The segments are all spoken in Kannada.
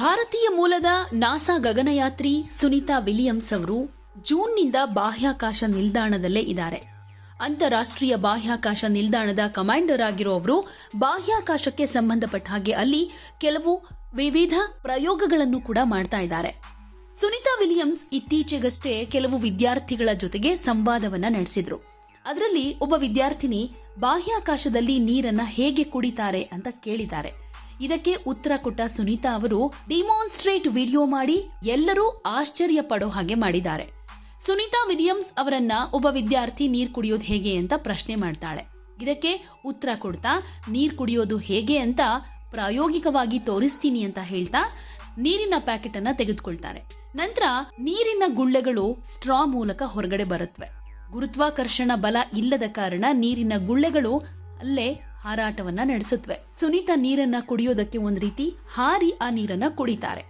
ಭಾರತೀಯ ಮೂಲದ ನಾಸಾ ಗಗನಯಾತ್ರಿ ಸುನೀತಾ ವಿಲಿಯಮ್ಸ್ ಅವರು ಜೂನ್ನಿಂದ ಬಾಹ್ಯಾಕಾಶ ನಿಲ್ದಾಣದಲ್ಲೇ ಇದ್ದಾರೆ. ಅಂತಾರಾಷ್ಟ್ರೀಯ ಬಾಹ್ಯಾಕಾಶ ನಿಲ್ದಾಣದ ಕಮಾಂಡರ್ ಆಗಿರೋ ಅವರು ಬಾಹ್ಯಾಕಾಶಕ್ಕೆ ಸಂಬಂಧಪಟ್ಟ ಹಾಗೆ ಅಲ್ಲಿ ಕೆಲವು ವಿವಿಧ ಪ್ರಯೋಗಗಳನ್ನು ಕೂಡ ಮಾಡ್ತಾ ಇದ್ದಾರೆ. ಸುನೀತಾ ವಿಲಿಯಮ್ಸ್ ಇತ್ತೀಚೆಗಷ್ಟೇ ಕೆಲವು ವಿದ್ಯಾರ್ಥಿಗಳ ಜೊತೆಗೆ ಸಂವಾದವನ್ನ ನಡೆಸಿದ್ರು. ಅದರಲ್ಲಿ ಒಬ್ಬ ವಿದ್ಯಾರ್ಥಿನಿ, ಬಾಹ್ಯಾಕಾಶದಲ್ಲಿ ನೀರನ್ನ ಹೇಗೆ ಕುಡಿತಾರೆ? ಅಂತ ಕೇಳಿದ್ದಾರೆ. ಇದಕ್ಕೆ ಉತ್ತರ ಕೊಟ್ಟ ಸುನೀತಾ ಅವರು ಡಿಮಾನ್ಸ್ಟ್ರೇಟ್ ವಿಡಿಯೋ ಮಾಡಿ ಎಲ್ಲರೂ ಆಶ್ಚರ್ಯ ಪಡೋ ಹಾಗೆ ಮಾಡಿದ್ದಾರೆ. ಸುನೀತಾ ವಿಲಿಯಮ್ಸ್ ಅವರನ್ನ ಒಬ್ಬ ವಿದ್ಯಾರ್ಥಿ ನೀರ್ ಕುಡಿಯೋದು ಹೇಗೆ ಅಂತ ಪ್ರಶ್ನೆ ಮಾಡ್ತಾಳೆ. ಇದಕ್ಕೆ ಉತ್ತರ ಕೊಡ್ತಾ, ನೀರ್ ಕುಡಿಯೋದು ಹೇಗೆ ಅಂತ ಪ್ರಾಯೋಗಿಕವಾಗಿ ತೋರಿಸ್ತೀನಿ ಅಂತ ಹೇಳ್ತಾ ನೀರಿನ ಪ್ಯಾಕೆಟ್ ಅನ್ನ ತೆಗೆದುಕೊಳ್ತಾರೆ. ನಂತರ ನೀರಿನ ಗುಳ್ಳೆಗಳು ಸ್ಟ್ರಾ ಮೂಲಕ ಹೊರಗಡೆ ಬರುತ್ತವೆ ಗುರುತ್ವಾಕರ್ಷಣ ಬಲ ಇಲ್ಲದ ಕಾರಣ ನೀರಿನ ಗುಳ್ಳೆಗಳು ಅಲ್ಲೇ ಹಾರಾಟವನ್ನ ನಡೆಸುತ್ತವೆ ಸುನೀತಾ ನೀರನ್ನ ಕುಡಿಯೋದಕ್ಕೆ ಒಂದ್ ರೀತಿ ಹಾರಿ ಆ ನೀರನ್ನ ಕುಡಿತಾರೆ.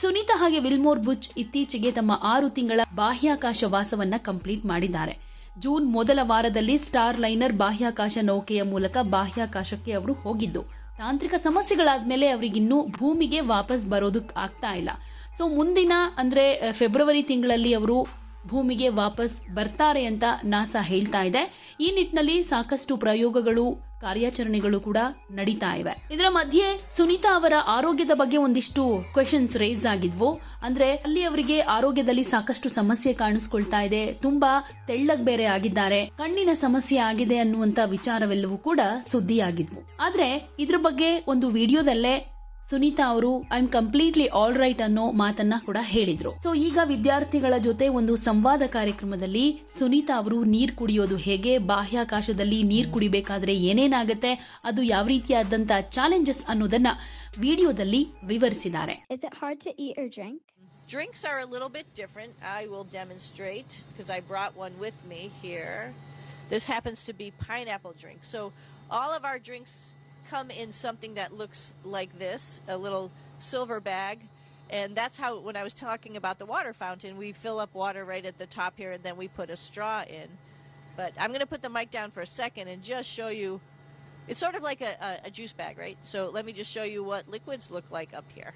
ಸುನೀತಾ ಹಾಗೆ ವಿಲ್ಮೋರ್ ಬುಚ್ ಇತ್ತೀಚೆಗೆ ತಮ್ಮ ಆರು ತಿಂಗಳ ಬಾಹ್ಯಾಕಾಶ ವಾಸವನ್ನ ಕಂಪ್ಲೀಟ್ ಮಾಡಿದ್ದಾರೆ. ಜೂನ್ ಮೊದಲ ವಾರದಲ್ಲಿ ಸ್ಟಾರ್ ಲೈನರ್ ಬಾಹ್ಯಾಕಾಶ ನೌಕೆಯ ಮೂಲಕ ಬಾಹ್ಯಾಕಾಶಕ್ಕೆ ಅವರು ಹೋಗಿದ್ದು. ತಾಂತ್ರಿಕ ಸಮಸ್ಯೆಗಳಾದ್ಮೇಲೆ ಅವರಿಗಿನ್ನೂ ಭೂಮಿಗೆ ವಾಪಸ್ ಬರೋದಕ್ಕೆ ಆಗ್ತಾ ಇಲ್ಲ. ಸೊ ಮುಂದಿನ ಅಂದ್ರೆ ಫೆಬ್ರವರಿ ತಿಂಗಳಲ್ಲಿ ಅವರು ಭೂಮಿಗೆ ವಾಪಸ್ ಬರ್ತಾರೆ ಅಂತ ನಾಸಾ ಹೇಳ್ತಾ ಇದೆ. ಈ ನಿಟ್ಟಿನಲ್ಲಿ ಸಾಕಷ್ಟು ಪ್ರಯೋಗಗಳು, ಕಾರ್ಯಾಚರಣೆಗಳು ಕೂಡ ನಡೀತಾ ಇವೆ. ಇದರ ಮಧ್ಯೆ ಸುನೀತಾ ಅವರ ಆರೋಗ್ಯದ ಬಗ್ಗೆ ಒಂದಿಷ್ಟು ಕ್ವೆಶನ್ಸ್ ರೇಸ್ ಆಗಿದ್ವು. ಅಂದ್ರೆ ಅಲ್ಲಿ ಅವರಿಗೆ ಆರೋಗ್ಯದಲ್ಲಿ ಸಾಕಷ್ಟು ಸಮಸ್ಯೆ ಕಾಣಿಸ್ಕೊಳ್ತಾ ಇದೆ. ತುಂಬಾ ತೆಳ್ಳಗ್ ಬೇರೆ ಆಗಿದ್ದಾರೆ. ಕಣ್ಣಿನ ಸಮಸ್ಯೆ ಆಗಿದೆ ಅನ್ನುವಂತ ವಿಚಾರವೆಲ್ಲವೂ ಕೂಡ ಸುದ್ದಿಯಾಗಿದ್ವು. ಆದ್ರೆ ಇದ್ರ ಬಗ್ಗೆ ಒಂದು ವಿಡಿಯೋದಲ್ಲೇ ಸುನೀತಾ ಅವರು I am completely all right ಅನ್ನೋ ಮಾತನ್ನ ಕೂಡ ಹೇಳಿದ್ರು ಸೊ ಈಗ ವಿದ್ಯಾರ್ಥಿಗಳ ಜೊತೆ ಒಂದು ಸಂವಾದ ಕಾರ್ಯಕ್ರಮದಲ್ಲಿ ಸುನೀತಾ ಅವರು ನೀರ್ ಕುಡಿಯೋದು ಹೇಗೆ ಬಾಹ್ಯಾಕಾಶದಲ್ಲಿ ನೀರ್ ಕುಡಿಬೇಕಾದ್ರೆ ಏನೇನಾಗುತ್ತೆ ಅದು ಯಾವ ರೀತಿಯಾದಂತ ಚಾಲೆಂಜಸ್ ಅನ್ನೋದನ್ನ ವಿಡಿಯೋದಲ್ಲಿ ವಿವರಿಸಿದ್ದಾರೆ Drinks are a little bit different. I will demonstrate because I brought one with me here. This happens to be pineapple drink. So all of our drinks come in something that looks like this, a little silver bag. And that's how, when I was talking about the water fountain, we fill up water right at the top here and then we put a straw in. But I'm going to put the mic down for a second and just show you. It's sort of like a, a, a juice bag, right? So let me just show you what liquids look like up here.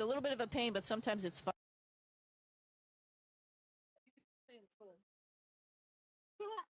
It's a little bit of a pain, but sometimes it's fun.